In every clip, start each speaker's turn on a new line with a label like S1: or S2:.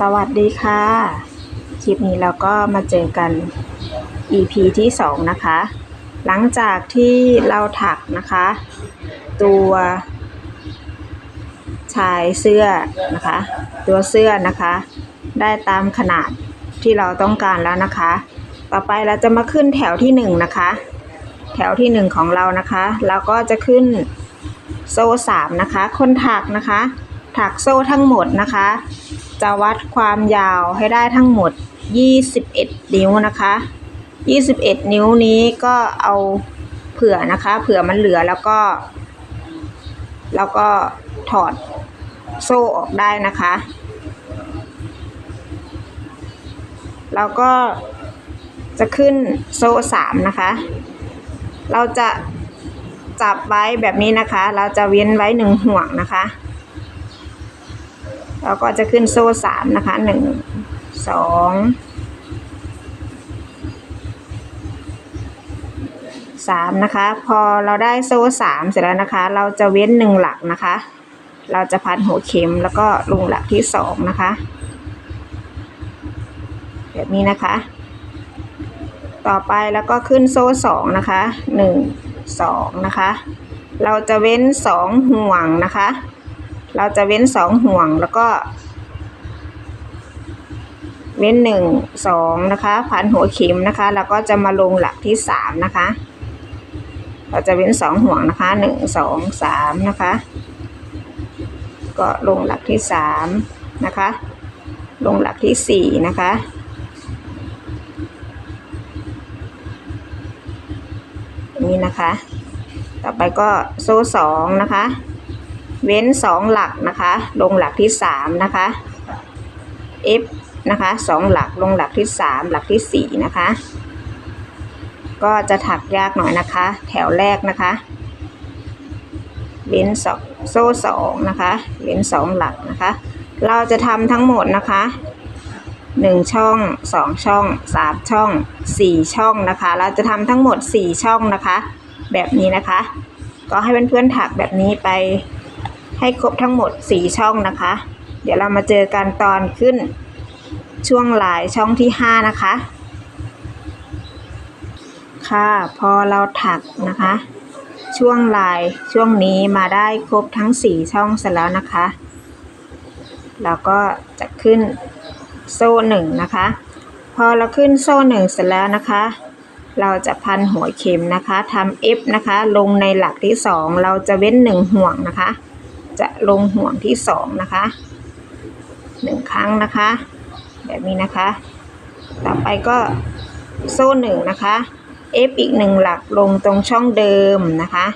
S1: สวัสดีค่ะ คลิปนี้เราก็มาเจอกัน EP ที่ 2 นะคะ หลังจากที่เราถักนะคะ ตัวชายเสื้อนะคะ ตัวเสื้อนะคะ ได้ตามขนาดที่เราต้องการแล้วนะคะ ต่อไปเราจะมาขึ้นแถวที่ 1 นะคะ แถวที่ 1 ของเรานะคะ เราก็จะขึ้นโซ่3นะคะ คนถักนะคะ ถักโซ่ทั้งหมดนะคะ จะวัดความยาวให้ได้ทั้งหมด 21 นิ้วนะคะ 21 นิ้วนี้ก็เอาเผื่อนะคะ เผื่อมันเหลือแล้วก็ แล้วก็ถอดโซ่ออกได้นะคะเราก็จะขึ้นโซ่สามนะคะ เราจะจับไว้แบบนี้นะคะ เราจะเว้นไว้หนึ่งห่วงนะคะ เราก็จะขึ้นโซ่สามนะคะหนึ่งสองสามนะคะ พอเราได้โซ่สามเสร็จแล้วนะคะ เราจะเว้นหนึ่งหลักนะคะ เราจะพันหัวเข็มแล้วก็ลงหลักที่สองนะคะ แบบนี้นะคะ ต่อไปแล้วก็ขึ้นโซ่สองนะคะหนึ่งสองนะคะ เราจะเว้นสองห่วงนะคะ เราจะเว้นสองห่วงแล้วก็ เว้นหนึ่งสองนะคะพันหัวเข็มนะคะแล้วก็จะมาลงหลักที่สามนะคะ เราจะเว้นสองห่วงนะคะหนึ่งสองสามนะคะ ก็ลงหลักที่สามนะคะ ลงหลักที่สี่นะคะนี่นะคะ ต่อไปก็โซ่สองนะคะ เว้นสองหลักนะคะ ลงหลักที่สามนะคะ F นะคะสองหลักลงหลักที่สามหลักที่สี่นะคะ ก็จะถักยากหน่อยนะคะ แถวแรกนะคะเว้นสองโซ่สองนะคะเว้นสองหลักนะคะ เราจะทำทั้งหมดนะคะหนึ่งช่องสองช่องสามช่องสี่ช่องนะคะ เราจะทำทั้งหมดสี่ช่องนะคะ แบบนี้นะคะ ก็ให้เพื่อนๆถักแบบนี้ไป ให้ครบทั้งหมด 4 ช่องนะคะ เดี๋ยวเรามาเจอกันตอนขึ้นช่วงลายช่องที่ 5 นะคะ ค่ะพอเราถักนะคะ ช่วงลายช่วงนี้มาได้ครบทั้ง 4 ช่องเสร็จแล้วนะคะเราก็จะขึ้นโซ่หนึ่งนะคะ พอเราขึ้นโซ่หนึ่งเสร็จแล้วนะคะ เราจะพันหัวเข็มนะคะทำ F นะคะ ลงในหลักที่2เราจะเว้นหนึ่งห่วงนะคะ จะลงห่วงที่สองนะคะหนึ่งครั้งนะคะ แบบนี้นะคะ ต่อไปก็โซ่หนึ่งนะคะ F อีกหนึ่งหลักลงตรงช่องเดิมนะคะ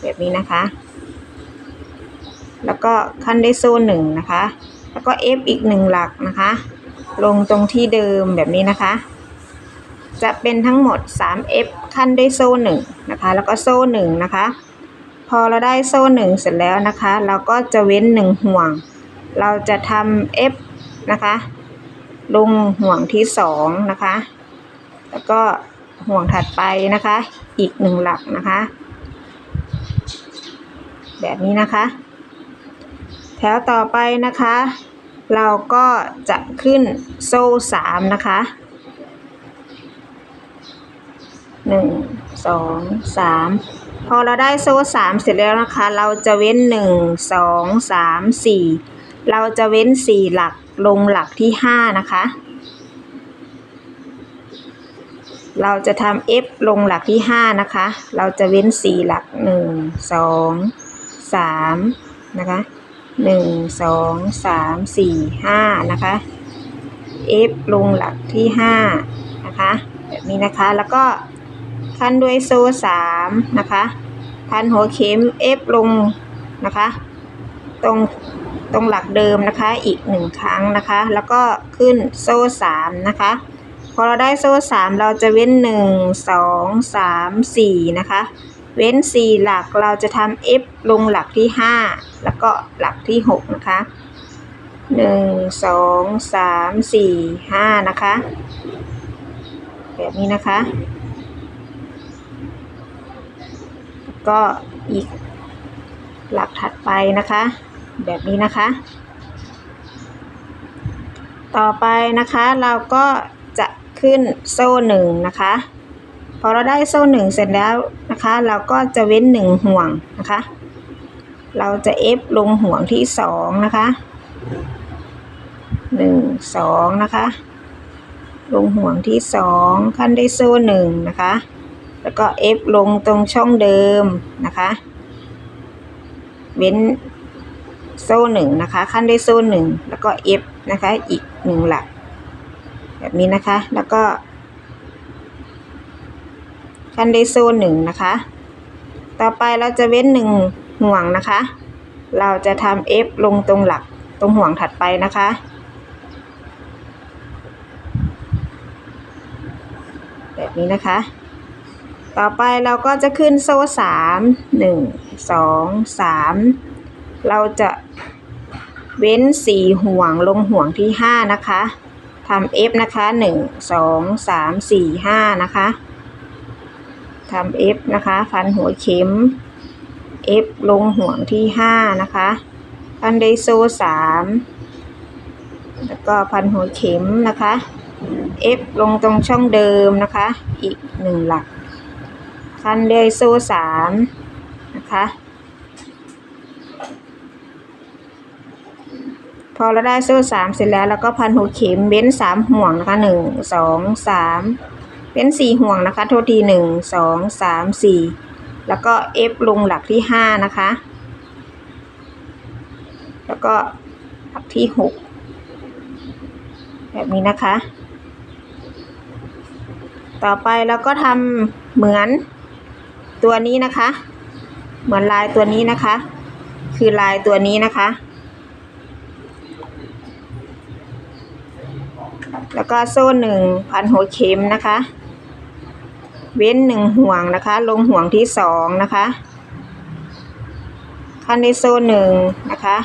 S1: แบบนี้นะคะ แล้วก็ขั้นได้โซ่หนึ่งนะคะ แล้วก็ F อีกหนึ่งหลักนะคะ ลงตรงที่เดิมแบบนี้นะคะ จะเป็นทั้งหมด 3F ขั้นด้วยโซ่หนึ่งนะคะ แล้วก็โซ่หนึ่งนะคะ พอเราได้โซ่หนึ่งเสร็จแล้วนะคะ เราก็จะเว้นหนึ่งห่วง เราจะทำ F นะคะ ลงห่วงที่สองนะคะ แล้วก็ห่วงถัดไปนะคะ อีกหนึ่งหลักนะคะ แบบนี้นะคะ แถวต่อไปนะคะ เราก็จะขึ้นโซ่สามนะคะหนึ่งสองสาม พอเราได้โซ่สามเสร็จแล้วนะคะ เราจะเว้นหนึ่งสองสามสี่เราจะเว้นสี่หลักลงหลักที่ห้านะคะ เราจะทำ F ลงหลักที่ห้านะคะ เราจะเว้นสี่หลักหนึ่งสองสามนะคะหนึ่งสองสามสี่ห้านะคะ F ลงหลักที่ห้านะคะ แบบนี้นะคะ แล้วก็พันด้วยโซ่สามนะคะ พันหัวเข็ม F ลงนะคะ ตรงตรงหลักเดิมนะคะอีกหนึ่งครั้งนะคะ แล้วก็ขึ้นโซ่สามนะคะพอเราได้โซ่สามเราจะเว้นหนึ่งสองสามสี่นะคะ เว้นสี่หลักเราจะทำ F ลงหลักที่ห้าแล้วก็หลักที่หกนะคะหนึ่งสองสามสี่ห้านะคะ แบบนี้นะคะ ก็อีกหลักถัดไปนะคะ แบบนี้นะคะ ต่อไปนะคะเราก็จะขึ้นโซ่หนึ่งนะคะ พอเราได้โซ่หนึ่งเสร็จแล้วนะคะ เราก็จะเว้นหนึ่งห่วงนะคะ เราจะเอฟลงห่วงที่สองนะคะหนึ่งสองนะคะ ลงห่วงที่สองขั้นได้โซ่หนึ่งนะคะ แล้วก็เอฟลงตรงช่องเดิมนะคะ เว้นโซ่หนึ่งนะคะ ขั้นได้โซ่หนึ่งแล้วก็เอฟนะคะ อีกหนึ่งหลัก แบบนี้นะคะ แล้วก็ ขั้นได้โซ่หนึ่งนะคะ ต่อไปเราจะเว้นหนึ่งห่วงนะคะ เราจะทำ F ลงตรงหลักตรงห่วงถัดไปนะคะแบบนี้นะคะ ต่อไปเราก็จะขึ้นโซ่สามหนึ่งสองสามเราจะเว้นสี่ห่วงลงห่วงที่ห้านะคะทำ F นะคะหนึ่งสองสามสี่ห้านะคะทำ F นะคะฟันหัวเข็ม F ลงห่วงที่ห้านะคะพันไดโซ่สามแล้วก็พันหัวเข็มนะคะ F ลงตรงช่องเดิมนะคะ อีกหนึ่งหลัก พันไดโซ่สามนะคะ พอเราได้โซ่สามเสร็จแล้วเราก็พันหัวเข็มเว้นสามห่วงนะคะหนึ่งสองสามเว้นสี่ห่วงนะคะ โทษทีหนึ่งสองสามสี่แล้วก็เอฟลงหลักที่ห้านะคะ แล้วก็หลักที่หกแบบนี้นะคะ ต่อไปเราก็ทำเหมือน ตัวนี้นะคะ เหมือนลายตัวนี้นะคะ คือลายตัวนี้นะคะ แล้วก็โซ่หนึ่งพันหัวเข็มนะคะ เว้นหนึ่งห่วงนะคะ ลงห่วงที่สองนะคะขั้นได้โซ่หนึ่งนะคะ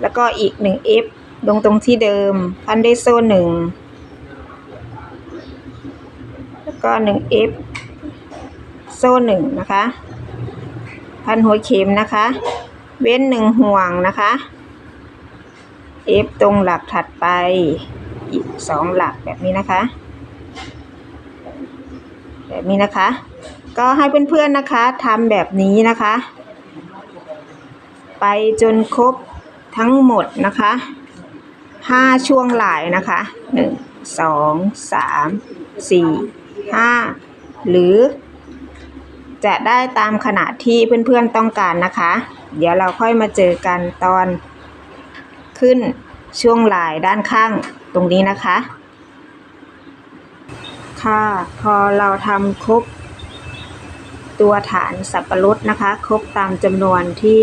S1: แล้วก็อีกหนึ่ง F ลงตรงที่เดิมขั้นได้โซ่หนึ่งแล้วก็หนึ่ง F โซ่หนึ่งนะคะ พันหัวเข็มนะคะ เว้นหนึ่งห่วงนะคะ F ตรงหลักถัดไปอีกสองหลักแบบนี้นะคะ แบบนี้นะคะ ก็ให้เพื่อนๆนะคะทำแบบนี้นะคะ ไปจนครบทั้งหมดนะคะห้าช่วงหลายนะคะหนึ่งสองสามสี่ห้าหรือ จะได้ตามขนาดที่เพื่อนๆต้องการนะคะ เดี๋ยวเราค่อยมาเจอกันตอนขึ้นช่วงลายด้านข้างตรงนี้นะคะ ค่ะพอเราทำครบตัวฐานสับปะรดนะคะ ครบตามจำนวนที่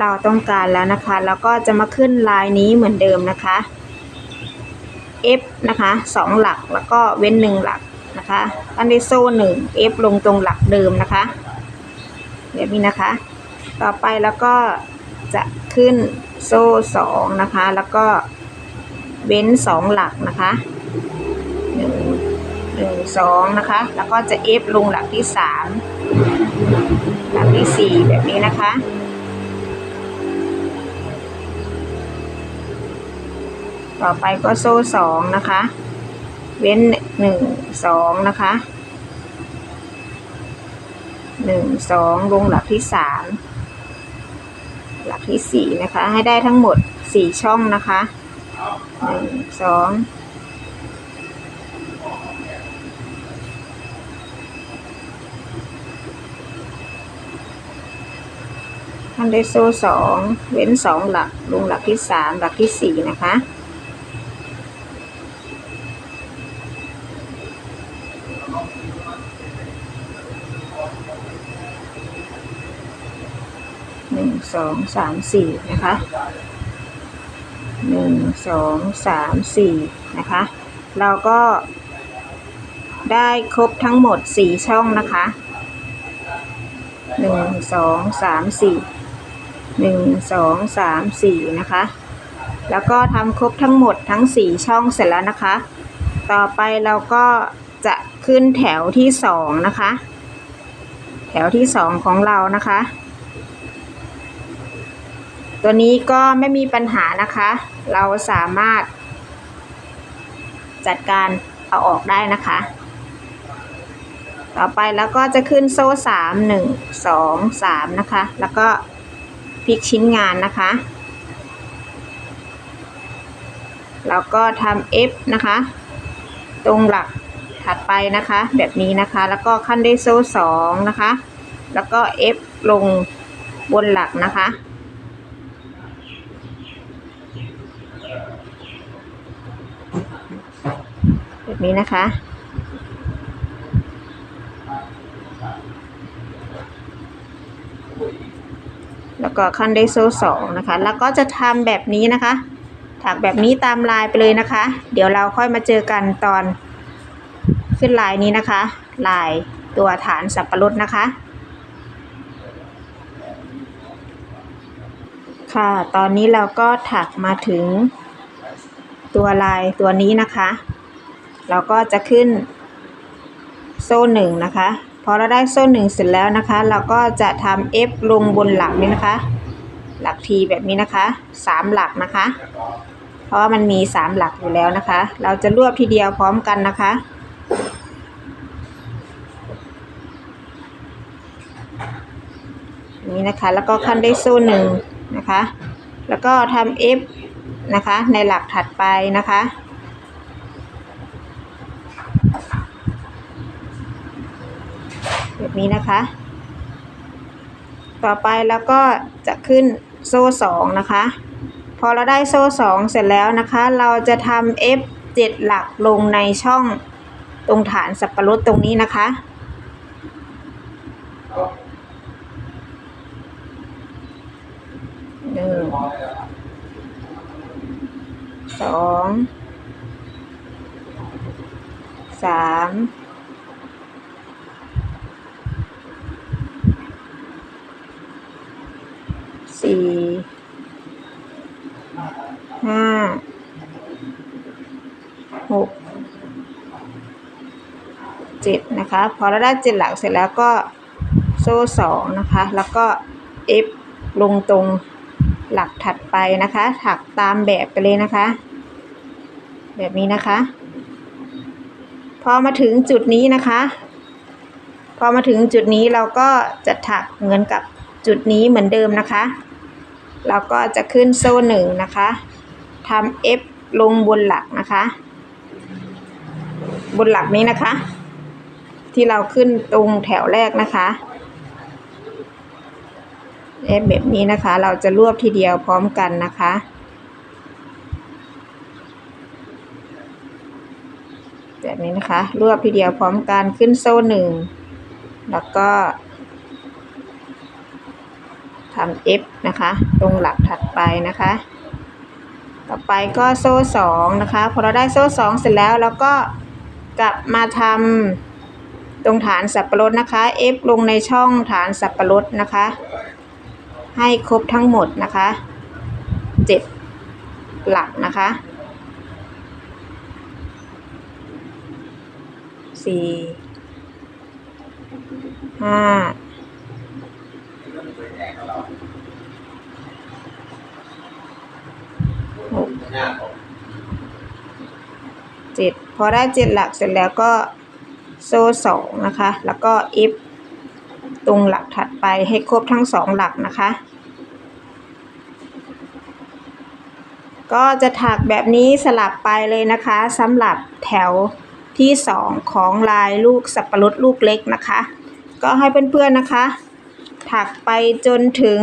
S1: เราต้องการแล้วนะคะ แล้วก็จะมาขึ้นลายนี้เหมือนเดิมนะคะ F นะคะสองหลักแล้วก็เว้นหนึ่งหลัก นะคะอันนี้โซ่หนึ่ง F ลงตรงหลักเดิมนะคะแบบนี้นะคะ ต่อไปแล้วก็จะขึ้นโซ่สองนะคะ แล้วก็เว้นสองหลักนะคะหนึ่งหนึ่งสองนะคะ แล้วก็จะเอฟลงหลักที่สามหลักที่สี่แบบนี้นะคะต่อไปก็โซ่สองนะคะ เว้นหนึ่งสองนะคะหนึ่งสองลงหลักที่สามหลักที่สี่นะคะ ให้ได้ทั้งหมดสี่ช่องนะคะหนึ่งสองทำได้โซ่สองเว้นสองหลักลงหลักที่สามหลักที่สี่นะคะ สองสามสี่นะคะหนึ่งสองสามสี่นะคะ เราก็ได้ครบทั้งหมดสี่ช่องนะคะหนึ่งสองสามสี่หนึ่งสองสามสี่นะคะ แล้วก็ทำครบทั้งหมดทั้งสี่ช่องเสร็จแล้วนะคะ ต่อไปเราก็จะขึ้นแถวที่สองนะคะ แถวที่สองของเรานะคะ ตัวนี้ก็ไม่มีปัญหานะคะ เราสามารถ จัดการเอาออกได้นะคะ ต่อไปแล้วก็จะขึ้นโซ่สามหนึ่งสองสามนะคะ แล้วก็พลิกชิ้นงานนะคะ แล้วก็ทำ F นะคะ ตรงหลักถัดไปนะคะ แบบนี้นะคะ แล้วก็ขั้นด้วยโซ่สองนะคะ แล้วก็ F ลงบนหลักนะคะ แบบ นี้นะคะ แล้วก็ขั้นด้วยโซ่สองนะคะ แล้วก็จะทำแบบนี้นะคะ ถักแบบนี้ตามลายไปเลยนะคะ เดี๋ยวเราค่อยมาเจอกันตอนขึ้นลายนี้นะคะ ลายตัวฐานสับปะรดนะคะ ค่ะ ตอนนี้เราก็ถักมาถึงตัวลายตัวนี้นะคะ เราก็จะขึ้นโซ่หนึ่งนะคะ พอเราได้โซ่หนึ่งเสร็จแล้วนะคะ เราก็จะทำ F ลงบนหลักนี้นะคะ หลักทีแบบนี้นะคะสามหลักนะคะ เพราะว่ามันมีสามหลักอยู่แล้วนะคะ เราจะรวบทีเดียวพร้อมกันนะคะนี้นะคะแล้วก็ขั้นได้โซ่หนึ่งนะคะ แล้วก็ทำ F นะคะในหลักถัดไปนะคะ แบบ นี้นะคะ ต่อไปแล้วก็จะขึ้นโซ่สองนะคะ พอเราได้โซ่สองเสร็จแล้วนะคะ เราจะทำ F 7หลักลงในช่องตรงฐานสับปะรดตรงนี้นะคะ หนึ่ง สอง สาม สี่ห้าหกเจ็ดนะคะ พอเราได้เจ็ดหลักเสร็จแล้วก็โซ่สองนะคะ แล้วก็ F ลงตรงหลักถัดไปนะคะ ถักตามแบบไปเลยนะคะ แบบนี้นะคะ พอมาถึงจุดนี้นะคะ พอมาถึงจุดนี้เราก็จะถักเหมือนกับ จุดนี้เหมือนเดิมนะคะ เราก็จะขึ้นโซ่หนึ่งนะคะทำ F ลงบนหลักนะคะ บนหลักนี้นะคะ ที่เราขึ้นตรงแถวแรกนะคะเอฟแบบนี้นะคะ เราจะรวบทีเดียวพร้อมกันนะคะแบบนี้นะคะ รวบทีเดียวพร้อมกันขึ้นโซ่หนึ่งแล้วก็ ทำ F นะคะ ตรงหลักถัดไปนะคะ ต่อไปก็โซ่สองนะคะ พอเราได้โซ่สองเสร็จแล้วเราก็กลับมาทำตรงฐานสับปะรดนะคะ F ลงในช่องฐานสับปะรดนะคะ ให้ครบทั้งหมดนะคะเจ็ดหลักนะคะสี่ห้า หกเจ็ดพอได้เจ็ดหลักเสร็จแล้วก็โซ่สองนะคะ แล้วก็ F ตรงหลักถัดไปให้ครบทั้งสองหลักนะคะ ก็จะถักแบบนี้สลับไปเลยนะคะสำหรับแถวที่สองของลายลูกสับปะรดลูกเล็กนะคะ ก็ให้เพื่อนๆนะคะ ถักไปจนถึง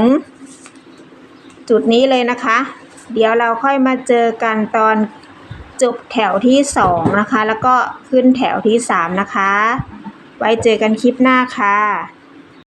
S1: จุดนี้เลยนะคะ เดี๋ยวเราค่อยมาเจอกันตอนจบแถวที่สองนะคะ แล้วก็ขึ้นแถวที่สามนะคะ ไว้เจอกันคลิปหน้าค่ะ